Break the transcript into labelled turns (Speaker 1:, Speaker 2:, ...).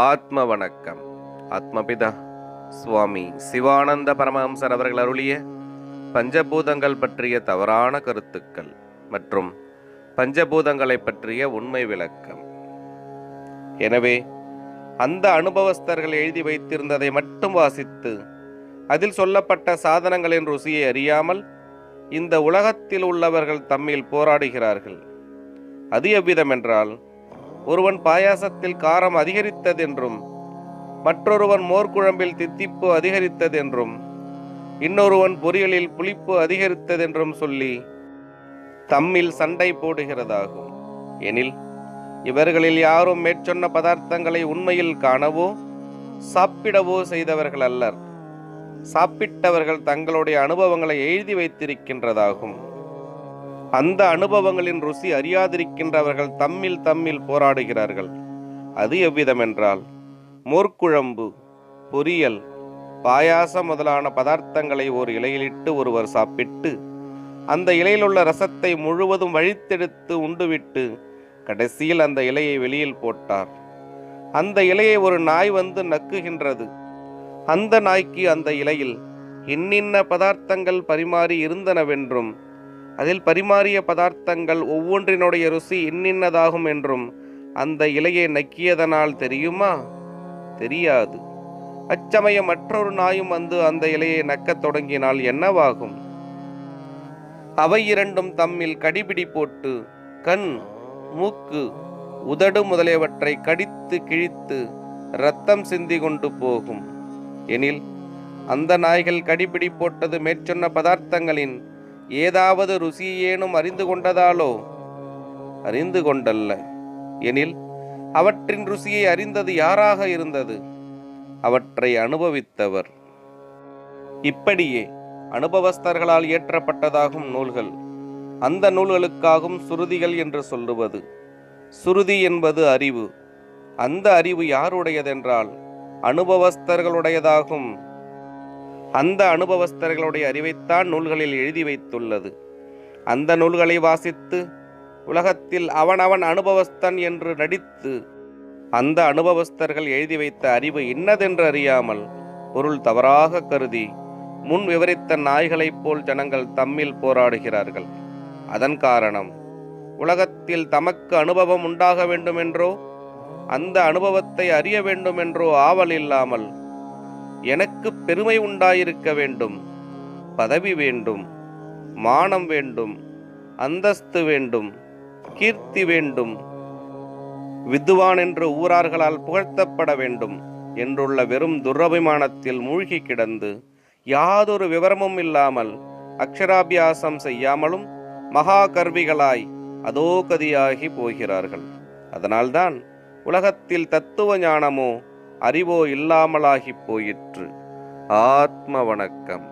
Speaker 1: ஆத்ம வணக்கம் ஆத்மபிதா. சுவாமி சிவானந்த பரமஹம்சர் அவர்கள் அருளிய பஞ்சபூதங்கள் பற்றிய தவறான கருத்துக்கள் மற்றும் பஞ்சபூதங்களை பற்றிய உண்மை விளக்கம். எனவே அந்த அனுபவஸ்தர்கள் எழுதி வைத்திருந்ததை மட்டும் வாசித்து அதில் சொல்லப்பட்ட சாதனங்களின் ருசியை அறியாமல் இந்த உலகத்தில் உள்ளவர்கள் தம்மில் போராடுகிறார்கள். அது எவ்விதமென்றால் ஒருவன் பாயாசத்தில் காரம் அதிகரித்ததென்றும் மற்றொருவன் மோர்குழம்பில் தித்திப்பு அதிகரித்ததென்றும் இன்னொருவன் பொரியலில் புளிப்பு அதிகரித்ததென்றும் சொல்லி தம்மில் சண்டை போடுகிறதாகும். எனில் இவர்களில் யாரும் மேற்சொன்ன பதார்த்தங்களை உண்மையில் காணவோ சாப்பிடவோ செய்தவர்கள் அல்லர் சாப்பிட்டவர்கள் தங்களுடைய அனுபவங்களை எழுதி வைத்திருக்கின்றதாகும். அந்த அனுபவங்களின் ருசி அறியாதிருக்கின்றவர்கள் தம்மில் தம்மில் போராடுகிறார்கள். அது எவ்விதமென்றால் மோர்க்குழம்பு பொரியல் பாயாசம் முதலான பதார்த்தங்களை ஒரு இலையிலிட்டு ஒருவர் சாப்பிட்டு அந்த இலையிலுள்ள ரசத்தை முழுவதும் வழித்தெடுத்து உண்டுவிட்டு கடைசியில் அந்த இலையை வெளியில் போட்டார். அந்த இலையை ஒரு நாய் வந்து நக்குகின்றது. அந்த நாய்க்கு அந்த இலையில் இன்னின்ன பதார்த்தங்கள் பரிமாறி இருந்தனவென்றும் அதில் பரிமாறிய பதார்த்தங்கள் ஒவ்வொன்றினுடைய ருசி இன்னின்னதாகும் என்றும் அந்த இலையை நக்கியதனால் தெரியுமா? தெரியாது. அச்சமயம் மற்றொரு நாயும் வந்து அந்த இலையை நக்கத் தொடங்கினால் என்னவாகும்? அவை இரண்டும் தம்மில் கடிபிடி போட்டு கண் மூக்கு உதடு முதலியவற்றை கடித்து கிழித்து ரத்தம் சிந்தி கொண்டு போகும். எனில் அந்த நாய்கள் கடிபிடி போட்டது மேற்சொன்ன பதார்த்தங்களின் ஏதாவது ருசியேனும் அறிந்து கொண்டதாலோ? அறிந்து கொண்டல்ல. எனில் அவற்றின் ருசியை அறிந்தது யாராக இருந்தது? அவற்றை அனுபவித்தவர். இப்படியே அனுபவஸ்தர்களால் இயற்றப்பட்டதாகும் நூல்கள் அந்த நூல்களுக்காகும் சுருதிகள் என்று சொல்லுவது. சுருதி என்பது அறிவு. அந்த அறிவு யாருடையதென்றால் அனுபவஸ்தர்களுடையதாகும் அந்த அனுபவஸ்தர்களுடைய அறிவைத்தான் நூல்களில் எழுதி வைத்துள்ளது. அந்த நூல்களை வாசித்து உலகத்தில் அவனவன் அனுபவஸ்தன் என்று நடித்து அந்த அனுபவஸ்தர்கள் எழுதி வைத்த அறிவு இன்னதென்று அறியாமல் பொருள் தவறாக கருதி முன் விவரித்த நாய்களைப் போல் ஜனங்கள் தம்மில் போராடுகிறார்கள். அதன் காரணம் உலகத்தில் தமக்கு அனுபவம் உண்டாக வேண்டுமென்றோ அந்த அனுபவத்தை அறிய வேண்டுமென்றோ ஆவல் இல்லாமல் எனக்கு பெருமை உண்டாயிருக்க வேண்டும். பதவி வேண்டும். மானம் வேண்டும். அந்தஸ்து வேண்டும். கீர்த்தி வேண்டும். வித்துவான் என்று ஊரார்களால் புகழ்த்தப்பட வேண்டும் என்றுள்ள வெறும் துரபிமானத்தில் மூழ்கி கிடந்து யாதொரு விவரமும் இல்லாமல் அக்ஷராபியாசம் செய்யாமலும் மகா கர்விகளாய் அதோ போகிறார்கள். அதனால்தான் உலகத்தில் தத்துவ ஞானமோ அறிவோ இல்லாமலாகிப் போயிற்று. ஆத்ம வணக்கம்.